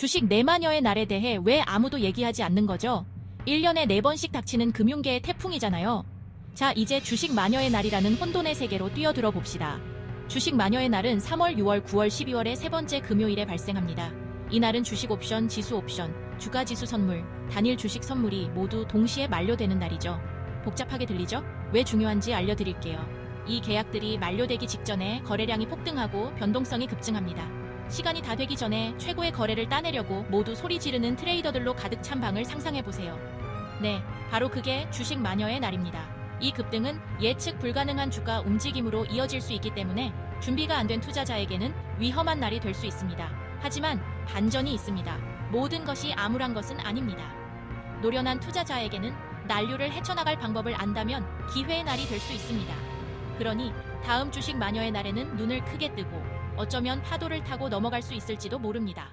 주식 4만여의 날에 대해 왜 아무도 얘기하지 않는 거죠? 1년에 4번씩 닥치는 금융계의 태풍이잖아요. 자, 이제 주식 마녀의 날이라는 혼돈의 세계로 뛰어들어 봅시다. 주식 마녀의 날은 3월, 6월, 9월, 12월의 세 번째 금요일에 발생합니다. 이날은 주식 옵션, 지수 옵션, 주가 지수 선물, 단일 주식 선물이 모두 동시에 만료되는 날이죠. 복잡하게 들리죠? 왜 중요한지 알려드릴게요. 이 계약들이 만료되기 직전에 거래량이 폭등하고 변동성이 급증합니다. 시간이 다 되기 전에 최고의 거래를 따내려고 모두 소리 지르는 트레이더들로 가득 찬 방을 상상해 보세요. 네, 바로 그게 주식 마녀의 날입니다. 이 급등은 예측 불가능한 주가 움직임으로 이어질 수 있기 때문에 준비가 안 된 투자자에게는 위험한 날이 될 수 있습니다. 하지만 반전이 있습니다. 모든 것이 암울한 것은 아닙니다. 노련한 투자자에게는 난류를 헤쳐나갈 방법을 안다면 기회의 날이 될 수 있습니다. 그러니 다음 주식 마녀의 날에는 눈을 크게 뜨고 어쩌면 파도를 타고 넘어갈 수 있을지도 모릅니다.